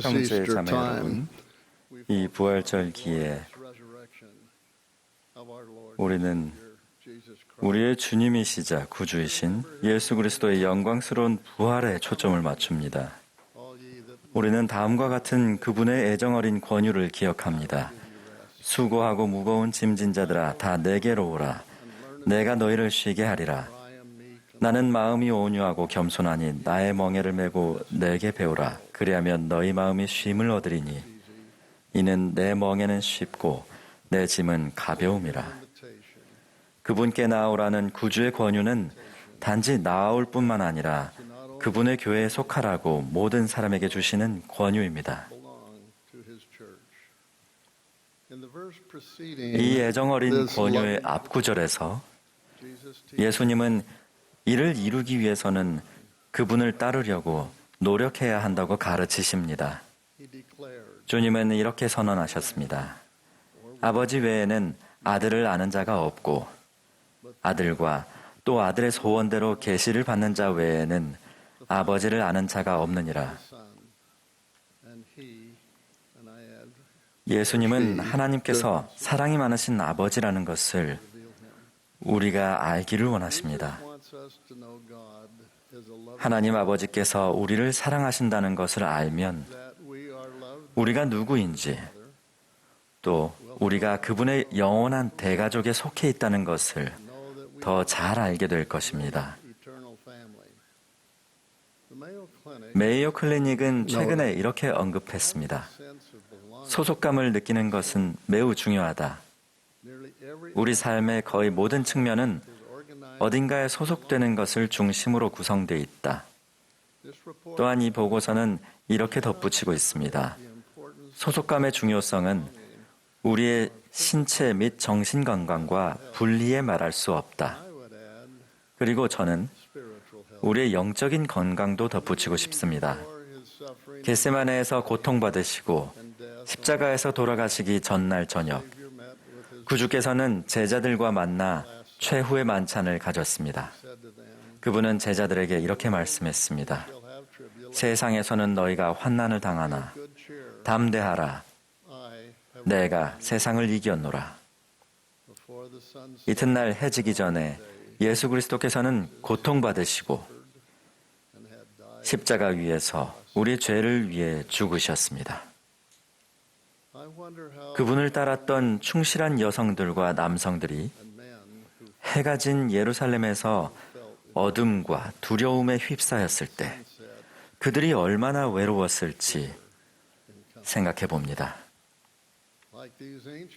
형제 자매 time, 여러분, 이 부활절 기에 우리는 우리의 주님이시자 구주이신 예수 그리스도의 영광스러운 부활에 초점을 맞춥니다. 우리는 다음과 같은 그분의 애정어린 권유를 기억합니다. 수고하고 무거운 짐진 자들아 다 내게로 오라. 내가 너희를 쉬게 하리라. 나는 마음이 온유하고 겸손하니 나의 멍에를 메고 내게 배우라. 그리하면 너희 마음이 쉼을 얻으리니 이는 내 멍에는 쉽고 내 짐은 가벼움이라. 그분께 나아오라는 구주의 권유는 단지 나아올 뿐만 아니라 그분의 교회에 속하라고 모든 사람에게 주시는 권유입니다. 이 애정어린 권유의 앞구절에서 예수님은 이를 이루기 위해서는 그분을 따르려고 노력해야 한다고 가르치십니다. 주님은 이렇게 선언하셨습니다. 아버지 외에는 아들을 아는 자가 없고 아들과 또 아들의 소원대로 계시를 받는 자 외에는 아버지를 아는 자가 없느니라. 예수님은 하나님께서 사랑이 많으신 아버지라는 것을 우리가 알기를 원하십니다. 하나님 아버지께서 우리를 사랑하신다는 것을 알면 우리가 누구인지 또 우리가 그분의 영원한 대가족에 속해 있다는 것을 더 잘 알게 될 것입니다. 메이오 클리닉은 최근에 이렇게 언급했습니다. 소속감을 느끼는 것은 매우 중요하다. 우리 삶의 거의 모든 측면은 어딘가에 소속되는 것을 중심으로 구성되어 있다. 또한 이 보고서는 이렇게 덧붙이고 있습니다. 소속감의 중요성은 우리의 신체 및 정신 건강과 분리해 말할 수 없다. 그리고 저는 우리의 영적인 건강도 덧붙이고 싶습니다. 겟세마네에서 고통받으시고 십자가에서 돌아가시기 전날 저녁 구주께서는 제자들과 만나 최후의 만찬을 가졌습니다. 그분은 제자들에게 이렇게 말씀했습니다. 세상에서는 너희가 환난을 당하나 담대하라. 내가 세상을 이겼노라. 이튿날 해지기 전에 예수 그리스도께서는 고통받으시고 십자가 위에서 우리 죄를 위해 죽으셨습니다. 그분을 따랐던 충실한 여성들과 남성들이 해가 진 예루살렘에서 어둠과 두려움에 휩싸였을 때 그들이 얼마나 외로웠을지 생각해 봅니다.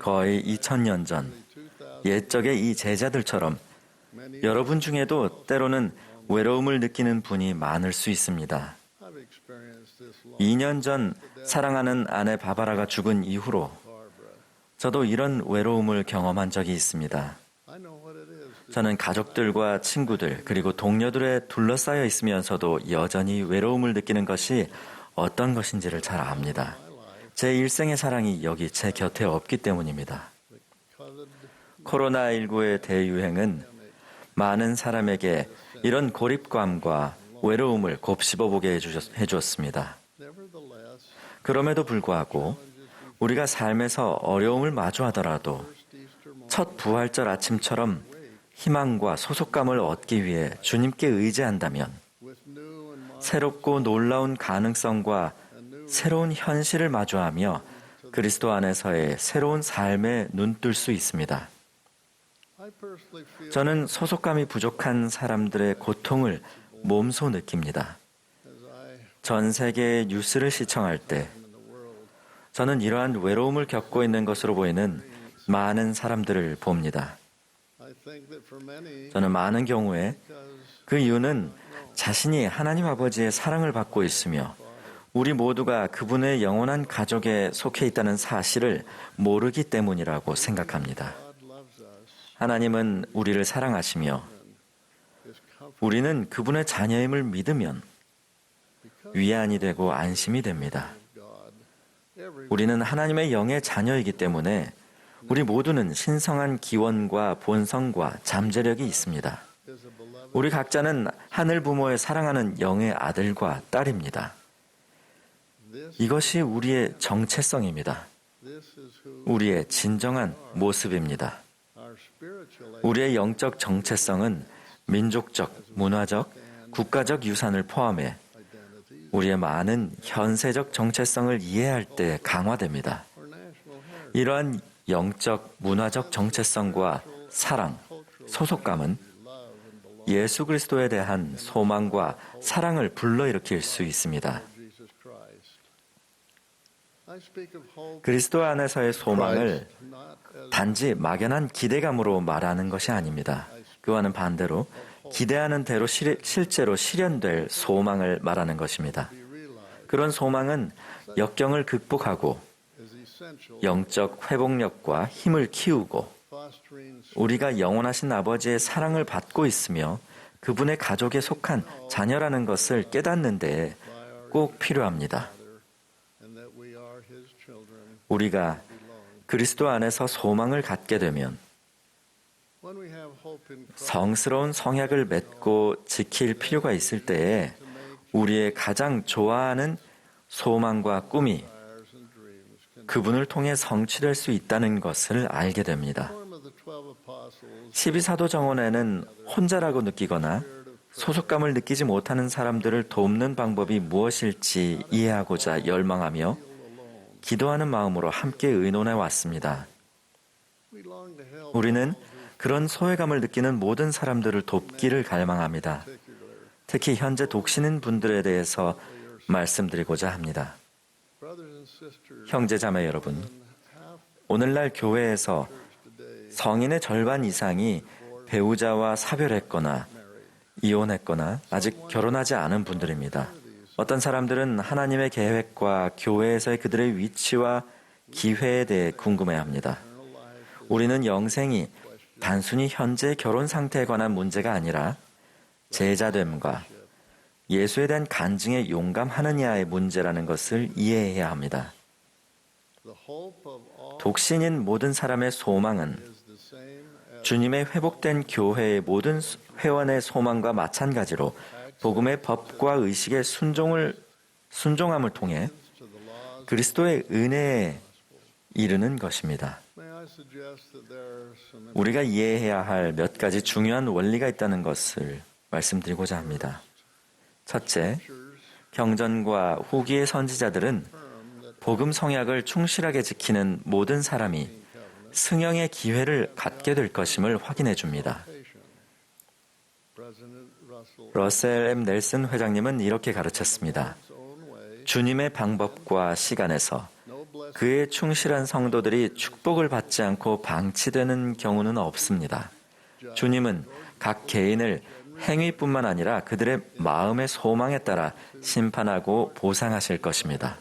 거의 2000년 전 옛적의 이 제자들처럼 여러분 중에도 때로는 외로움을 느끼는 분이 많을 수 있습니다. 2년 전 사랑하는 아내 바바라가 죽은 이후로 저도 이런 외로움을 경험한 적이 있습니다. 저는 가족들과 친구들 그리고 동료들에 둘러싸여 있으면서도 여전히 외로움을 느끼는 것이 어떤 것인지를 잘 압니다. 제 일생의 사랑이 여기 제 곁에 없기 때문입니다. 코로나19의 대유행은 많은 사람에게 이런 고립감과 외로움을 곱씹어 보게 해주었습니다. 그럼에도 불구하고 우리가 삶에서 어려움을 마주하더라도 첫 부활절 아침처럼 희망과 소속감을 얻기 위해 주님께 의지한다면 새롭고 놀라운 가능성과 새로운 현실을 마주하며 그리스도 안에서의 새로운 삶에 눈뜰 수 있습니다. 저는 소속감이 부족한 사람들의 고통을 몸소 느낍니다. 전 세계의 뉴스를 시청할 때 저는 이러한 외로움을 겪고 있는 것으로 보이는 많은 사람들을 봅니다. 저는 많은 경우에 그 이유는 자신이 하나님 아버지의 사랑을 받고 있으며 우리 모두가 그분의 영원한 가족에 속해 있다는 사실을 모르기 때문이라고 생각합니다. 하나님은 우리를 사랑하시며 우리는 그분의 자녀임을 믿으면 위안이 되고 안심이 됩니다. 우리는 하나님의 영의 자녀이기 때문에 우리 모두는 신성한 기원과 본성과 잠재력이 있습니다. 우리 각자는 하늘 부모의 사랑하는 영의 아들과 딸입니다. 이것이 우리의 정체성입니다. 우리의 진정한 모습입니다. 우리의 영적 정체성은 민족적, 문화적, 국가적 유산을 포함해 우리의 많은 현세적 정체성을 이해할 때 강화됩니다. 이러한 영적, 문화적 정체성과 사랑, 소속감은 예수 그리스도에 대한 소망과 사랑을 불러일으킬 수 있습니다. 그리스도 안에서의 소망을 단지 막연한 기대감으로 말하는 것이 아닙니다. 그와는 반대로 기대하는 대로 실, 실제로 실현될 소망을 말하는 것입니다. 그런 소망은 역경을 극복하고 영적 회복력과 힘을 키우고 우리가 영원하신 아버지의 사랑을 받고 있으며 그분의 가족에 속한 자녀라는 것을 깨닫는 데에 꼭 필요합니다. 우리가 그리스도 안에서 소망을 갖게 되면 성스러운 성약을 맺고 지킬 필요가 있을 때에 우리의 가장 좋아하는 소망과 꿈이 그분을 통해 성취될 수 있다는 것을 알게 됩니다. 12사도 정원에는 혼자라고 느끼거나 소속감을 느끼지 못하는 사람들을 돕는 방법이 무엇일지 이해하고자 열망하며 기도하는 마음으로 함께 의논해 왔습니다. 우리는 그런 소외감을 느끼는 모든 사람들을 돕기를 갈망합니다. 특히 현재 독신인 분들에 대해서 말씀드리고자 합니다. 형제 자매 여러분, 오늘날 교회에서 성인의 절반 이상이 배우자와 사별했거나 이혼했거나 아직 결혼하지 않은 분들입니다. 어떤 사람들은 하나님의 계획과 교회에서의 그들의 위치와 기회에 대해 궁금해 합니다. 우리는 영생이 단순히 현재 결혼 상태에 관한 문제가 아니라 제자됨과 예수에 대한 간증에 용감하느냐의 문제라는 것을 이해해야 합니다. 독신인 모든 사람의 소망은 주님의 회복된 교회의 모든 회원의 소망과 마찬가지로 복음의 법과 의식의 순종을 순종함을 통해 그리스도의 은혜에 이르는 것입니다. 우리가 이해해야 할 몇 가지 중요한 원리가 있다는 것을 말씀드리고자 합니다. 첫째, 경전과 후기의 선지자들은 복음 성약을 충실하게 지키는 모든 사람이 승영의 기회를 갖게 될 것임을 확인해 줍니다. 러셀 M. 넬슨 회장님은 이렇게 가르쳤습니다. 주님의 방법과 시간에서 그의 충실한 성도들이 축복을 받지 않고 방치되는 경우는 없습니다. 주님은 각 개인을 행위뿐만 아니라 그들의 마음의 소망에 따라 심판하고 보상하실 것입니다.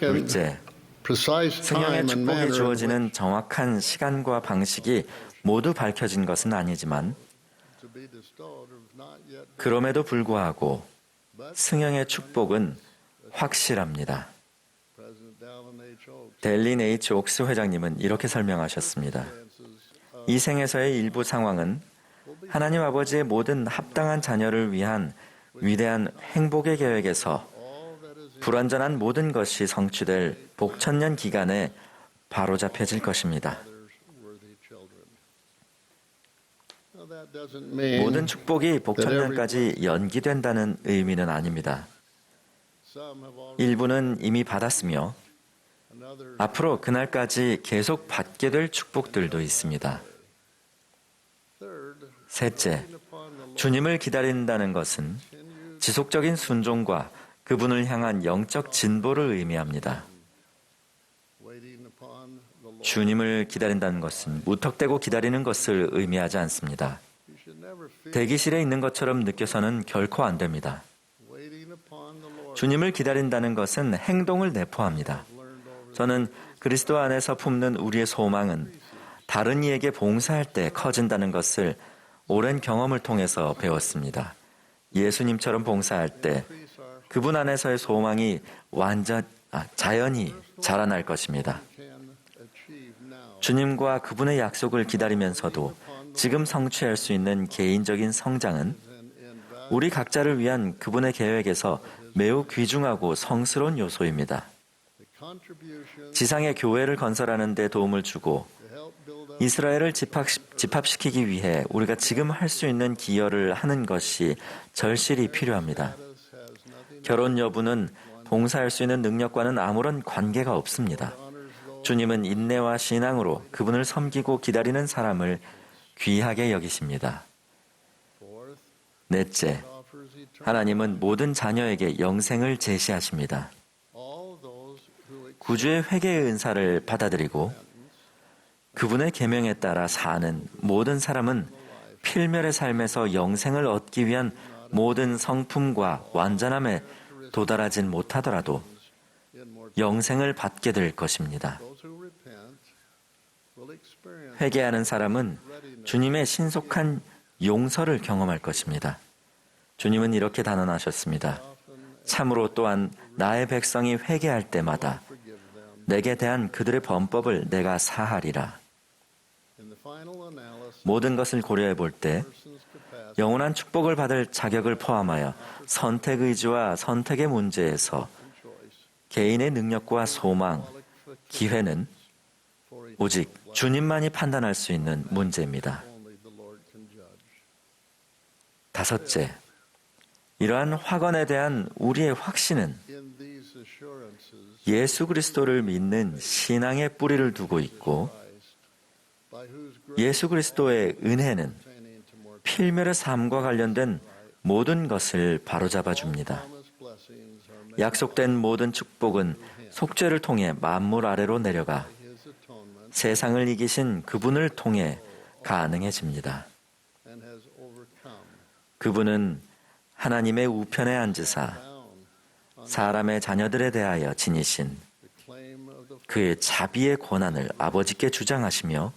둘째, 승영의 축복이 주어지는 정확한 시간과 방식이 모두 밝혀진 것은 아니지만 그럼에도 불구하고 승영의 축복은 확실합니다. 델린 H. 옥스 회장님은 이렇게 설명하셨습니다. 이 생에서의 일부 상황은 하나님 아버지의 모든 합당한 자녀를 위한 위대한 행복의 계획에서 불완전한 모든 것이 성취될 복천년 기간에 바로잡혀질 것입니다. 모든 축복이 복천년까지 연기된다는 의미는 아닙니다. 일부는 이미 받았으며 앞으로 그날까지 계속 받게 될 축복들도 있습니다. 셋째, 주님을 기다린다는 것은 지속적인 순종과 그분을 향한 영적 진보를 의미합니다. 주님을 기다린다는 것은 무턱대고 기다리는 것을 의미하지 않습니다. 대기실에 있는 것처럼 느껴서는 결코 안 됩니다. 주님을 기다린다는 것은 행동을 내포합니다. 저는 그리스도 안에서 품는 우리의 소망은 다른 이에게 봉사할 때 커진다는 것을 오랜 경험을 통해서 배웠습니다. 예수님처럼 봉사할 때 그분 안에서의 소망이 완전 아, 자연히 자라날 것입니다. 주님과 그분의 약속을 기다리면서도 지금 성취할 수 있는 개인적인 성장은 우리 각자를 위한 그분의 계획에서 매우 귀중하고 성스러운 요소입니다. 지상의 교회를 건설하는 데 도움을 주고 이스라엘을 집합, 집합시키기 위해 우리가 지금 할 수 있는 기여를 하는 것이 절실히 필요합니다. 결혼 여부는 봉사할 수 있는 능력과는 아무런 관계가 없습니다. 주님은 인내와 신앙으로 그분을 섬기고 기다리는 사람을 귀하게 여기십니다. 넷째, 하나님은 모든 자녀에게 영생을 제시하십니다. 구주의 회개의 은사를 받아들이고 그분의 계명에 따라 사는 모든 사람은 필멸의 삶에서 영생을 얻기 위한 모든 성품과 완전함에 도달하진 못하더라도 영생을 받게 될 것입니다. 회개하는 사람은 주님의 신속한 용서를 경험할 것입니다. 주님은 이렇게 단언하셨습니다. 참으로 또한 나의 백성이 회개할 때마다 내게 대한 그들의 범법을 내가 사하리라. 모든 것을 고려해 볼 때 영원한 축복을 받을 자격을 포함하여 선택 의지와 선택의 문제에서 개인의 능력과 소망, 기회는 오직 주님만이 판단할 수 있는 문제입니다. 다섯째, 이러한 확언에 대한 우리의 확신은 예수 그리스도를 믿는 신앙의 뿌리를 두고 있고 예수 그리스도의 은혜는 필멸의 삶과 관련된 모든 것을 바로잡아 줍니다. 약속된 모든 축복은 속죄를 통해 만물 아래로 내려가 세상을 이기신 그분을 통해 가능해집니다. 그분은 하나님의 우편에 앉으사 사람의 자녀들에 대하여 지니신 그의 자비의 권한을 아버지께 주장하시며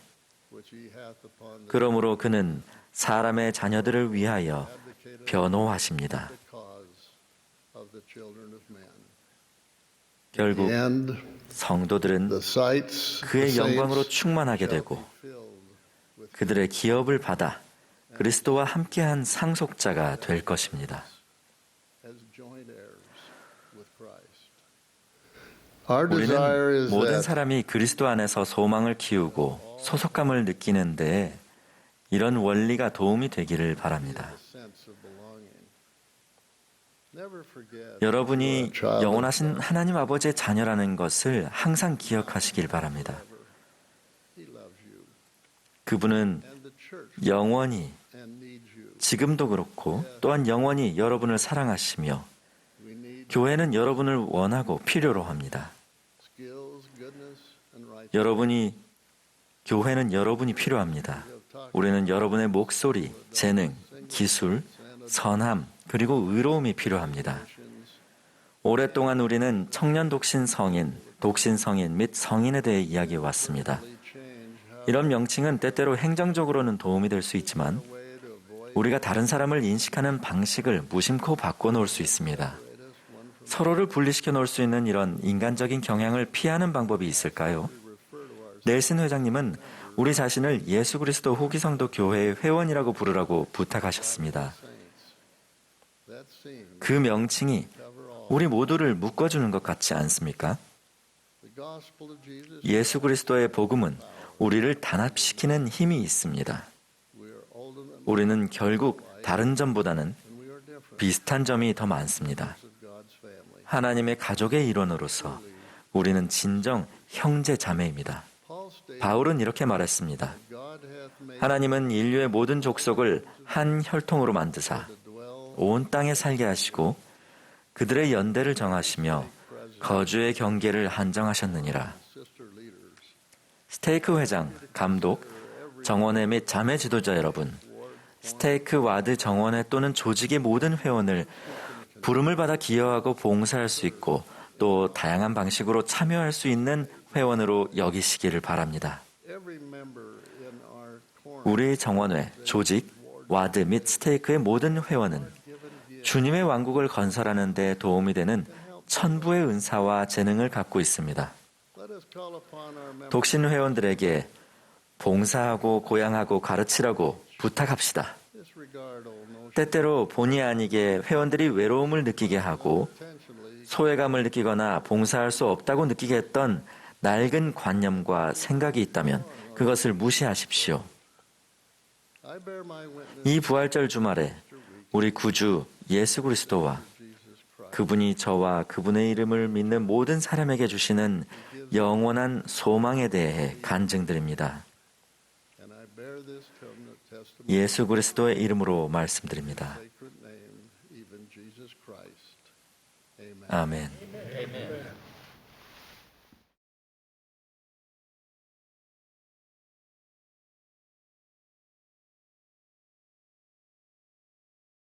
그러므로 그는 사람의 자녀들을 위하여 변호하십니다. 결국 성도들은 그의 영광으로 충만하게 되고 그들의 기업을 받아 그리스도와 함께한 상속자가 될 것입니다. 우리는 모든 사람이 그리스도 안에서 소망을 키우고 소속감을 느끼는데 이런 원리가 도움이 되기를 바랍니다. 여러분이 영원하신 하나님 아버지의 자녀라는 것을 항상 기억하시길 바랍니다. 그분은 영원히 지금도 그렇고 또한 영원히 여러분을 사랑하시며 교회는 여러분을 원하고 필요로 합니다. 여러분이 교회는 여러분이 필요합니다. 우리는 여러분의 목소리, 재능, 기술, 선함, 그리고 의로움이 필요합니다. 오랫동안 우리는 청년 독신 성인, 독신 성인 및 성인에 대해 이야기해 왔습니다. 이런 명칭은 때때로 행정적으로는 도움이 될 수 있지만 우리가 다른 사람을 인식하는 방식을 무심코 바꿔놓을 수 있습니다. 서로를 분리시켜 놓을 수 있는 이런 인간적인 경향을 피하는 방법이 있을까요? 넬슨 회장님은 우리 자신을 예수 그리스도 후기 성도 교회의 회원이라고 부르라고 부탁하셨습니다. 그 명칭이 우리 모두를 묶어주는 것 같지 않습니까? 예수 그리스도의 복음은 우리를 단합시키는 힘이 있습니다. 우리는 결국 다른 점보다는 비슷한 점이 더 많습니다. 하나님의 가족의 일원으로서 우리는 진정 형제 자매입니다. 바울은 이렇게 말했습니다. 하나님은 인류의 모든 족속을 한 혈통으로 만드사 온 땅에 살게 하시고 그들의 연대를 정하시며 거주의 경계를 한정하셨느니라. 스테이크 회장, 감독, 정원회 및 자매 지도자 여러분, 스테이크 와드 정원회 또는 조직의 모든 회원을 부름을 받아 기여하고 봉사할 수 있고 또 다양한 방식으로 참여할 수 있는 회원으로 여기시기를 바랍니다. 우리 정원회, 조직, 와드 및 스테이크의 모든 회원은 주님의 왕국을 건설하는 데 도움이 되는 천부의 은사와 재능을 갖고 있습니다. 독신 회원들에게 봉사하고 고양하고 가르치라고 부탁합시다. 때때로 본의 아니게 회원들이 외로움을 느끼게 하고 소외감을 느끼거나 봉사할 수 없다고 느끼게 했던 낡은 관념과 생각이 있다면 그것을 무시하십시오. 이 부활절 주말에 우리 구주 예수 그리스도와 그분이 저와 그분의 이름을 믿는 모든 사람에게 주시는 영원한 소망에 대해 간증드립니다. 예수 그리스도의 이름으로 말씀드립니다. 아멘.